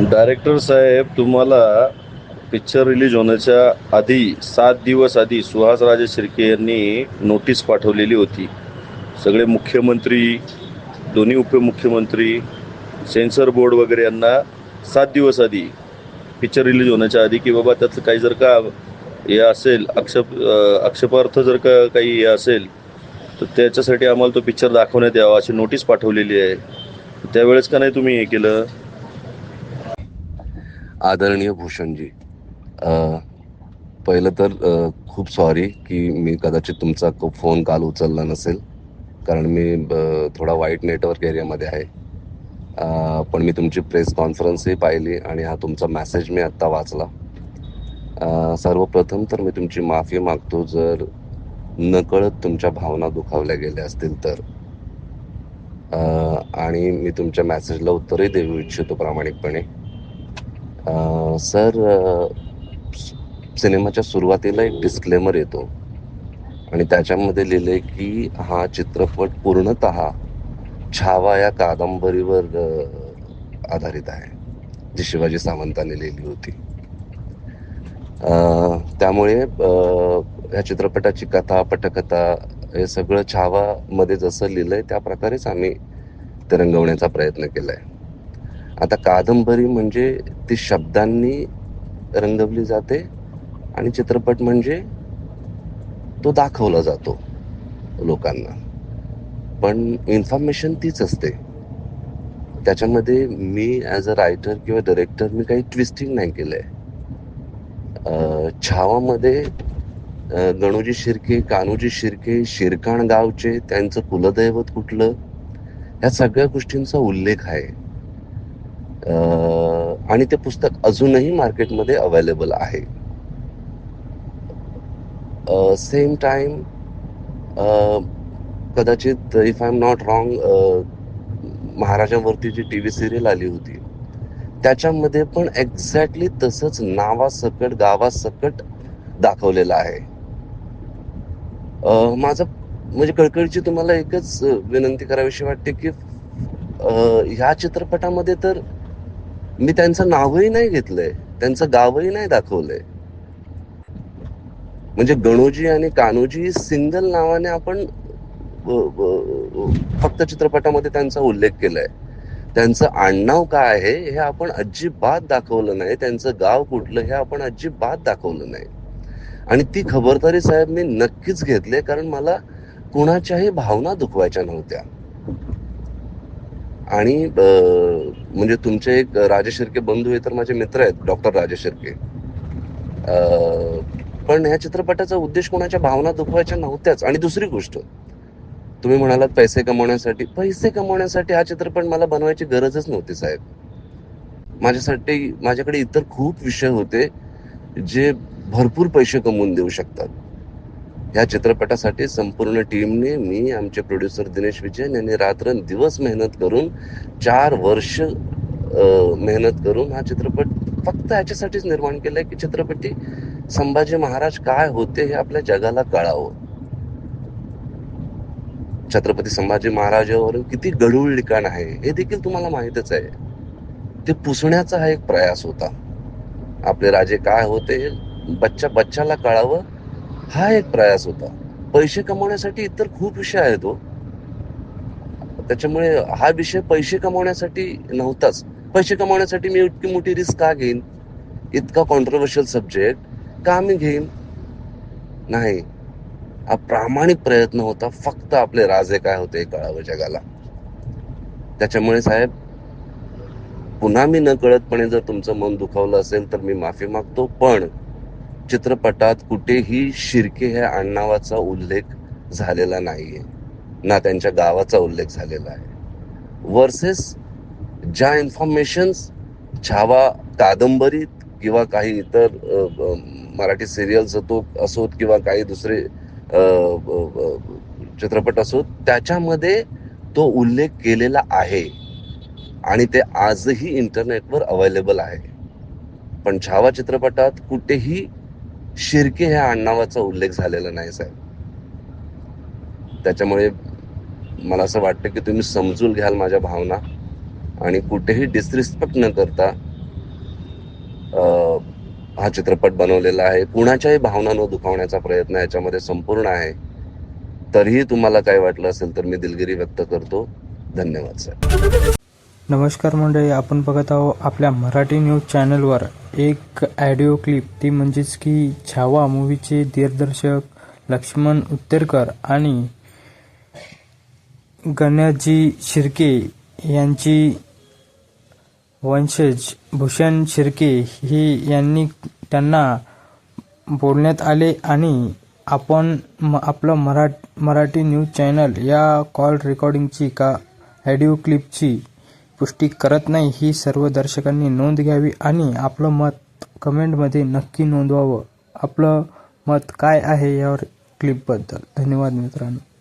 Director साहेब तुम्हाला picture release होण्याच्या आधी सात दिवस आधी सुहास राजे शिर्के यांनी नोटीस पाठवलेली होती. सगळे मुख्यमंत्री दोन्ही उपमुख्यमंत्री सेन्सर बोर्ड वगैरे यांना सात दिवस आधी पिक्चर रिलीज होण्याच्या आधी की बाबा त्याचं काही जर का हे असेल आक्षेप आक्षेपार्थ जर का काही हे असेल तर त्याच्यासाठी आम्हाला तो पिक्चर दाखवण्यात यावा अशी नोटीस पाठवलेली आहे. त्यावेळेस का नाही तुम्ही हे केलं? आदरणीय भूषणजी पहिलं तर खूप सॉरी की मी कदाचित तुमचा फोन काल उचलला नसेल. कारण मी ब- थोडा वाईट नेटवर्क एरियामध्ये आहे. पण मी तुमची प्रेस कॉन्फरन्सही पाहिली आणि हा तुमचा मॅसेज मी आत्ता वाचला. सर्वप्रथम तर मी तुमची माफी मागतो जर नकळत तुमच्या भावना दुखावल्या गेल्या असतील तर. आणि मी तुमच्या मॅसेजला उत्तरही देऊ इच्छितो प्रामाणिकपणे. सर सिनेमाच्या सुरुवातीला एक डिस्क्लेमर येतो. आणि त्याच्यामध्ये लिहिले की हा चित्रपट पूर्णत छावा या कादंबरीवर आधारित आहे जी शिवाजी सावंतांनी लिहिली होती. त्यामुळे ह्या या चित्रपटाची कथा पटकथा हे सगळं छावामध्ये जसं लिहिलंय त्या प्रकारेच आम्ही ते रंगवण्याचा प्रयत्न केलाय. आता कादंबरी म्हणजे ती शब्दांनी रंगवली जाते आणि चित्रपट म्हणजे तो दाखवला जातो लोकांना. पण इन्फॉर्मेशन तीच असते. त्याच्यामध्ये मी ॲज अ रायटर किंवा डायरेक्टर मी काही ट्विस्टिंग नाही केलं आहे छावामध्ये गणूजी शिर्के कान्होजी शिर्के शिरकाण गावचे त्यांचं कुलदैवत कुठलं? ह्या सगळ्या गोष्टींचा उल्लेख आहे. आणि ते पुस्तक अजूनही मार्केटमध्ये अवेलेबल आहे. सेम टाइम कदाचित if I am not wrong महाराजांवरती G T V serial आली होती त्याच्यामध्ये पण एक्झॅक्टली तसंच नावासकट गावासकट दाखवलेलं आहे. माझं म्हणजे कळकळीची तुम्हाला एकच विनंती करावीशी वाटते की ह्या चित्रपटामध्ये तर मी त्यांचं नावही नाही घेतलंय. त्यांचं गावही नाही दाखवलंय. म्हणजे गणोजी आणि कान्होजी सिंगल नावाने आपण फक्त चित्रपटामध्ये त्यांचा उल्लेख केलाय. त्यांचं आडनाव काय आहे हे आपण अजिबात दाखवलं नाही. त्यांचं गाव कुठलं हे आपण अजिबात दाखवलं नाही. आणि ती खबरदारी साहेब मी नक्कीच घेतले कारण मला कुणाच्याही भावना दुखवायच्या नव्हत्या. आणि म्हणजे तुमचे एक राजेश शिर्के बंधू हे तर माझे मित्र आहेत डॉक्टर राजेश शिर्के. पण ह्या चित्रपटाचा उद्देश कोणाच्या भावना दुखवायच्या नव्हत्याच. आणि दुसरी गोष्ट तुम्ही म्हणालात पैसे कमवण्यासाठी. पैसे कमवण्यासाठी हा चित्रपट मला बनवायची गरजच नव्हती साहेब. माझ्यासाठी माझ्याकडे इतर खूप विषय होते जे भरपूर पैसे कमवून देऊ शकतात. ह्या चित्रपटासाठी संपूर्ण टीमने मी आमचे प्रोड्युसर दिनेश विजयन यांनी रात्र दिवस मेहनत करून चार वर्ष मेहनत करून हा चित्रपट फक्त ह्याच्यासाठीच निर्माण केलाय की चित्रपटी संभाजी महाराज काय होते हे आपल्या जगाला कळावं. छत्रपती संभाजी महाराजावर किती गढूळ लिखाण आहे हे देखील तुम्हाला माहितच आहे. ते पुसण्याचा हा एक प्रयास होता. आपले राजे काय होते हे बच्चा बच्चाला कळावं हा एक प्रयास होता. पैसे कमवण्यासाठी इतर खूप विषय आहेत हो. त्याच्यामुळे हा विषय पैसे कमवण्यासाठी नव्हताच. पैसे कमवण्यासाठी मी इतकी मोठी रिस्क का घेईन? इतका कॉन्ट्रोवर्शियल सब्जेक्ट का मी घेईन? नाही. हा प्रामाणिक प्रयत्न होता. फक्त आपले राजे काय होते कळावं जगाला. त्याच्यामुळे साहेब पुन्हा मी न कळतपणे जर तुमचं मन दुखावलं असेल तर मी माफी मागतो. पण चित्रपटात कुठेही शिर्के ह्या आडनावाचा उल्लेख झालेला नाहीये. ना त्यांच्या गावाचा उल्लेख झालेला आहे. वर्सेस ज्या इन्फॉर्मेशन्स छावा कादंबरीत किंवा काही इतर मराठी सिरियल्स असो असोत किंवा काही दुसरे चित्रपट असोत त्याच्यामध्ये तो उल्लेख केलेला आहे. आणि ते आजही इंटरनेटवर अवेलेबल आहे. पण छावा चित्रपटात कुठेही शिर्के ह्या आडनावाचा उल्लेख झालेला नाही साहेब. त्याच्यामुळे मला असं वाटतं की तुम्ही समजून घ्याल माझ्या भावना आणि कुठेही डिसरिस्पेक्ट न करता हा चित्रपट बनवलेला आहे. कुणाच्याही भावना न दुखावण्याचा प्रयत्न याच्यामध्ये संपूर्ण आहे. तरीही तुम्हाला काय वाटलं असेल तर मी दिलगिरी व्यक्त करतो. धन्यवाद सर नमस्कार मंडळी आपण बघत आहोत आपल्या मराठी न्यूज चॅनलवर एक ॲडिओ क्लिप ती म्हणजेच की छावा मूवीचे दिग्दर्शक लक्ष्मण उत्तरकर आणि गणेशजी शिर्के यांची वंशज भूषण शिर्के हे यांनी त्यांना बोलण्यात आले आणि आपण म आपलं मरा मराठी न्यूज चॅनल या कॉल रेकॉर्डिंगची का ॲडिओ क्लिपची पुष्टी करत नाही ही सर्व दर्शकांनी नोंद घ्यावी आणि आपलं मत कमेंटमध्ये नक्की नोंदवावं. आपलं मत काय आहे यावर क्लिपबद्दल धन्यवाद मित्रांनो.